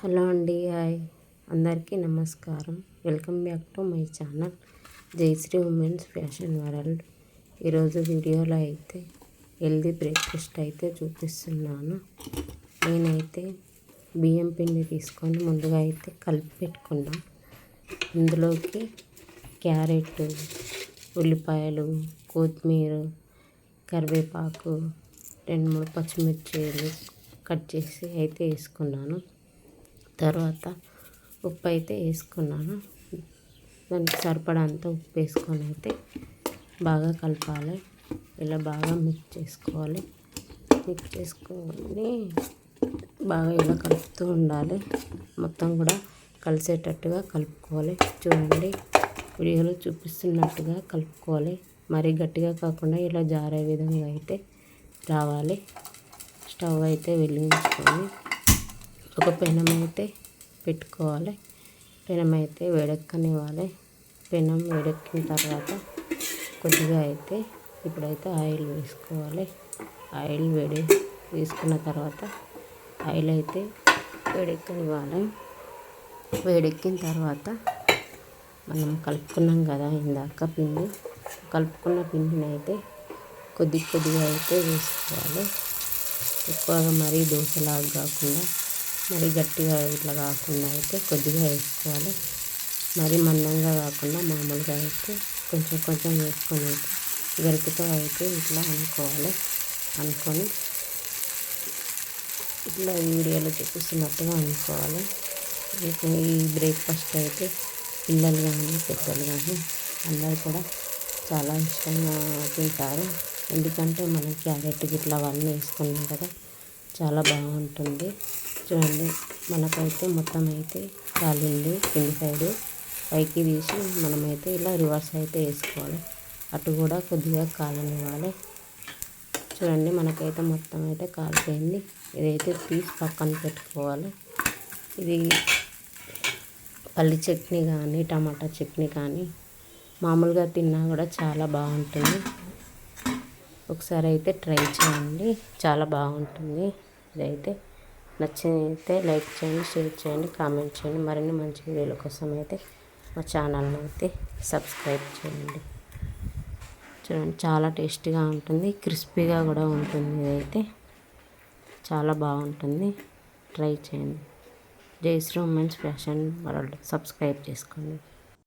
Hello అండి hi. అందరికీ నమస్కారం. Welcome back to my channel Jayashree women's fashion world. ఈరోజు వీడియోలో అయితే హెల్దీ బ్రేక్ఫాస్ట్ అయితే చూపిస్తున్నాను. నేనైతే బియ్యం పిండి తీసుకొని ముందుగా అయితే కలిపి పెట్టుకున్నాం. ఇందులోకి క్యారెట్ ఉల్లిపాయలు కొత్తిమీర కరివేపాకు రెండు మూడు పచ్చిమిర్చీలు కట్ చేసి అయితే వేసుకున్నాను. తర్వాత ఉప్పు అయితే వేసుకున్నాను. దానికి సరిపడంత ఉప్పు వేసుకొని అయితే బాగా కలపాలి. ఇలా బాగా మిక్స్ చేసుకోవాలి. మిక్స్ చేసుకొని బాగా ఇలా కలుపుతూ ఉండాలి. మొత్తం కూడా కలిసేటట్టుగా కలుపుకోవాలి. చూడండి వీడియోలో చూపిస్తున్నట్టుగా కలుపుకోవాలి. మరీ గట్టిగా కాకుండా ఇలా జారే విధంగా అయితే రావాలి. స్టవ్ అయితే వెలిగించుకొని ఒక పెనం అయితే పెట్టుకోవాలి. పెనం అయితే వేడెక్కనివ్వాలి. పెనం వేడెక్కిన తర్వాత కొద్దిగా అయితే ఇప్పుడైతే ఆయిల్ వేసుకోవాలి. ఆయిల్ వేడి వేసుకున్న తర్వాత ఆయిల్ అయితే వేడెక్కనివ్వాలి. వేడెక్కిన తర్వాత మనం కలుపుకున్నాం కదా ఇందాక పిండి. కలుపుకున్న పిండిని అయితే కొద్ది కొద్దిగా అయితే వేసుకోవాలి. ఎక్కువగా మరీ దోశలాగా కాకుండా మరి గట్టిగా ఇట్లా కాకుండా అయితే కొద్దిగా వేసుకోవాలి. మరి మందంగా కాకుండా మామూలుగా అయితే కొంచెం కొంచెం వేసుకొని అయితే గరుపుతో అయితే ఇట్లా అనుకోవాలి. అనుకొని ఇట్లా వీడియోలో చూపిస్తున్నట్టుగా అనుకోవాలి. ఈ బ్రేక్ఫాస్ట్ అయితే పిల్లలు కానీ పెద్దలు కానీ అందరు కూడా చాలా ఇష్టంగా తింటారు. ఎందుకంటే మనం క్యారెట్ గిట్లా అవన్నీ వేసుకున్నాం కదా చాలా బాగుంటుంది. చూడండి మనకైతే మొత్తం అయితే కాలింది కింది సైడు. పైకి తీసి మనమైతే ఇలా రివర్స్ అయితే వేసుకోవాలి. అటు కూడా కొద్దిగా కాలనివ్వాలి. చూడండి మనకైతే మొత్తం అయితే కాలిపోయింది. ఇదైతే తీసి పక్కన పెట్టుకోవాలి. ఇది పల్లి చట్నీ కానీ టమాటా చట్నీ కానీ మామూలుగా తిన్నా కూడా చాలా బాగుంటుంది. ఒకసారి అయితే ట్రై చేయండి. చాలా బాగుంటుంది. ఇదైతే నచ్చితే లైక్ చేయండి షేర్ చేయండి కామెంట్ చేయండి. మరిన్ని మంచి వీడియోల కోసం అయితే మా ఛానల్ని అయితే సబ్స్క్రైబ్ చేయండి. చూడండి చాలా టేస్టీగా ఉంటుంది క్రిస్పీగా కూడా ఉంటుంది ఇదైతే. చాలా బాగుంటుంది. ట్రై చేయండి. Jayashree women's fashion world. Subscribe చేసుకోండి.